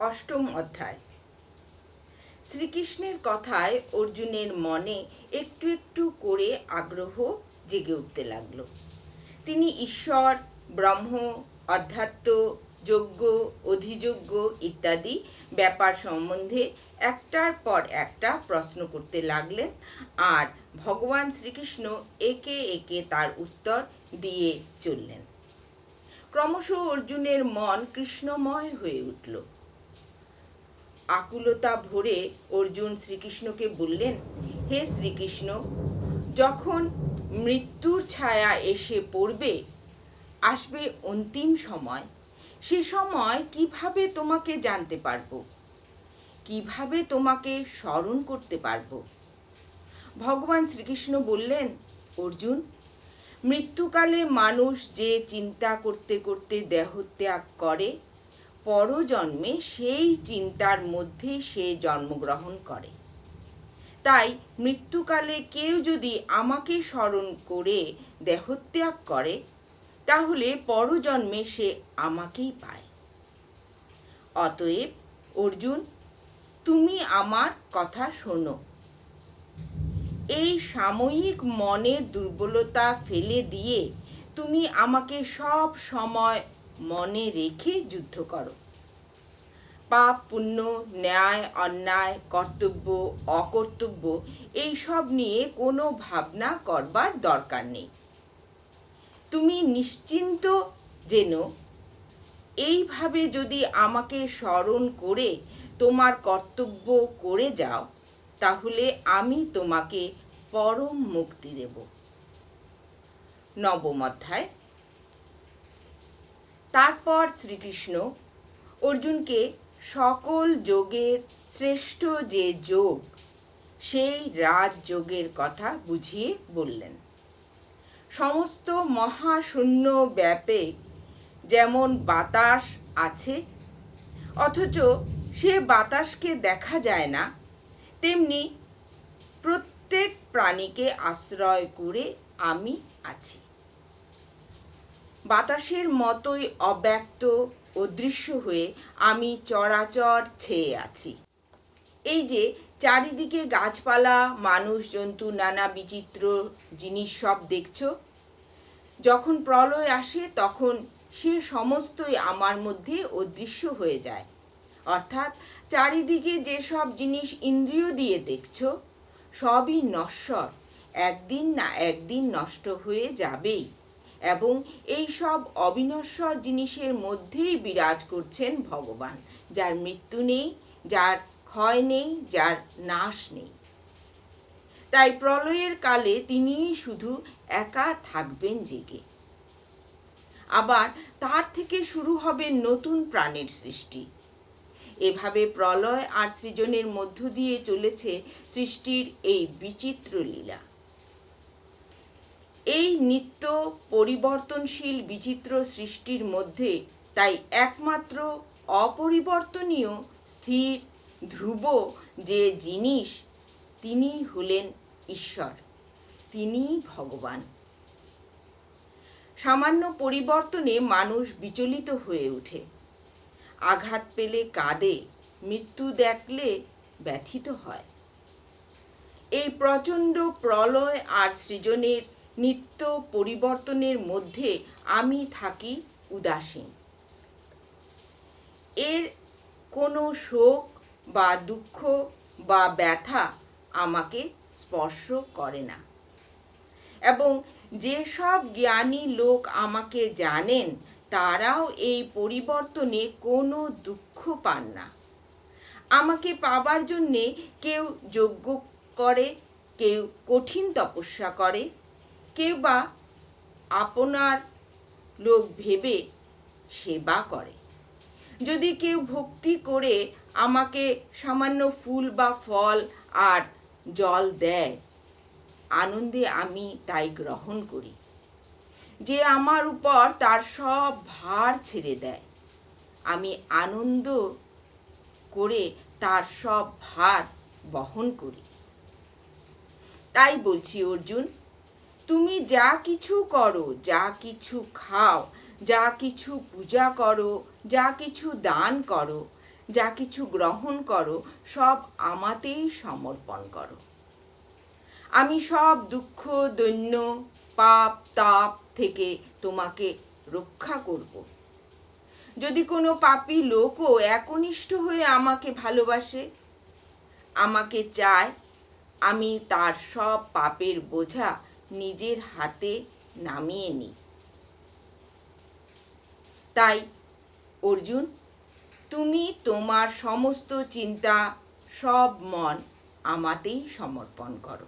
অষ্টম অধ্যায়। শ্রীকৃষ্ণের কথায় অর্জুনের মনে একটু একটু করে আগ্রহ জেগে উঠতে লাগল। তিনি ঈশ্বর, ব্রহ্ম, অধ্যাত্ম, যজ্ঞ, অধিযজ্ঞ ইত্যাদি ব্যাপার সম্বন্ধে একটার পর একটা প্রশ্ন করতে লাগলেন আর ভগবান শ্রীকৃষ্ণ একে একে তার উত্তর দিয়ে চললেন। ক্রমশ অর্জুনের মন কৃষ্ণময় হয়ে উঠল। আকুলতা ভরে অর্জুন শ্রীকৃষ্ণকে বললেন, হে শ্রীকৃষ্ণ, যখন মৃত্যুর ছায়া এসে পড়বে, আসবে অন্তিম সময়। সে সময় কীভাবে তোমাকে জানতে পারব? কীভাবে তোমাকে স্মরণ করতে পারব? ভগবান শ্রীকৃষ্ণ বললেন, অর্জুন, মৃত্যুকালে মানুষ যে চিন্তা করতে করতে দেহত্যাগ করে পরজন্মে সেই চিন্তার মধ্যে সে জন্মগ্রহণ করে। তাই মৃত্যুকালে কেউ যদি আমাকে স্মরণ করে দেহত্যাগ করে, তাহলে পরজন্মে সে আমাকেই পায়। অতএব, অর্জুন, তুমি আমার কথা শোনো। এই সাময়িক মনের দুর্বলতা ফেলে দিয়ে তুমি আমাকে সব সময় মনে রেখে যুদ্ধ করো। পাপ, পুণ্য, ন্যায়, অন্যায়, কর্তব্য, অকর্তব্য এই সব নিয়ে কোনো ভাবনা করবার দরকার নেই। তুমি নিশ্চিন্ত যেন এইভাবে যদি আমাকে স্মরণ করে তোমার কর্তব্য করে যাও, তাহলে আমি তোমাকে পরম মুক্তি দেব। নবম অধ্যায়। তারপর শ্রীকৃষ্ণ অর্জুনকে সকল যোগের শ্রেষ্ঠ যে যোগ, সেই রাজযোগের কথা বুঝিয়ে বললেন। সমস্ত মহাশূন্য ব্যাপে যেমন বাতাস আছে, অথচ সে বাতাসকে দেখা যায় না, তেমনি প্রত্যেক প্রাণীকে আশ্রয় করে আমি আছি। বাতাসের মতোই অব্যক্ত অদৃশ্য হয়ে আমি চরাচর ছেয়ে আছি। এই যে চারিদিকে গাছপালা মানুষ জন্তু নানা বিচিত্র জিনিস সব দেখছ? যখন প্রলয় আসে, তখন সে সমস্তই আমার মধ্যে অদৃশ্য হয়ে যায়। অর্থাৎ চারিদিকে যেসব জিনিস ইন্দ্রিয় দিয়ে দেখছ, সবই নশ্বর। একদিন না একদিন নষ্ট হয়ে যাবেই। এবং এই সব অবিনশ্বর জিনিসের মধ্যেই বিরাজ করছেন ভগবান। যার মৃত্যু নেই, যার ক্ষয় নেই, যার নাশ নেই। তাই প্রলয়ের কালে তিনিই শুধু একা থাকবেন জেগে। আবার তার থেকে শুরু হবে নতুন প্রাণের সৃষ্টি। এভাবে প্রলয় আর সৃজনের মধ্য দিয়ে চলেছে সৃষ্টির এই বিচিত্র লীলা। নিত্য পরিবর্তনশীল বিচিত্র সৃষ্টির মধ্যে তাই একমাত্র অপরিবর্তনীয়, স্থির, ধ্রুব যে জিনিস তিনি হলেন ঈশ্বর তিনি ভগবান। সামান্য পরিবর্তনে মানুষ বিচলিত হয়ে ওঠে। আঘাত পেলে কাঁদে, মৃত্যু দেখলে ব্যথিত হয়। এই প্রচণ্ড প্রলয় আর সৃজনের নিত্য পরিবর্তনের মধ্যে আমি থাকি উদাসীন। এর কোনো শোক বা দুঃখ বা ব্যথা আমাকে স্পর্শ করে না। এবং যেসব জ্ঞানী লোক আমাকে জানেন, তারাও এই পরিবর্তনে কোনো দুঃখ পান না। আমাকে পাবার জন্যে কেউ যজ্ঞ করে, কেউ কঠিন তপস্যা করে কেউ বা আপনার লোক ভেবে সেবা করে। যদি কেউ ভক্তি করে আমাকে সামান্য ফুল বা ফল আর জল দেয়, আনন্দে আমি তাই গ্রহণ করি। যে আমার উপর তার সব ভার ছেড়ে দেয়, আমি আনন্দ করে তার সব ভার বহন করি। তাই বলছি, অর্জুন তুমি যা কিছু করো, যা কিছু খাও, যা কিছু পূজা করো, যা কিছু দান করো, যা কিছু গ্রহণ করো, সব আমাতেই সমর্পণ করো। আমি সব দুঃখ, দৈন্য, পাপ, তাপ থেকে তোমাকে রক্ষা করব। যদি কোনো পাপী লোকও একনিষ্ঠ হয়ে আমাকে ভালোবাসে, আমাকে চায়, আমি তার সব পাপের বোঝা নিজের হাতে নামিয়ে নিই তাই, অর্জুন, তুমি তোমার সমস্ত চিন্তা সব মন আমাতেই সমর্পণ করো।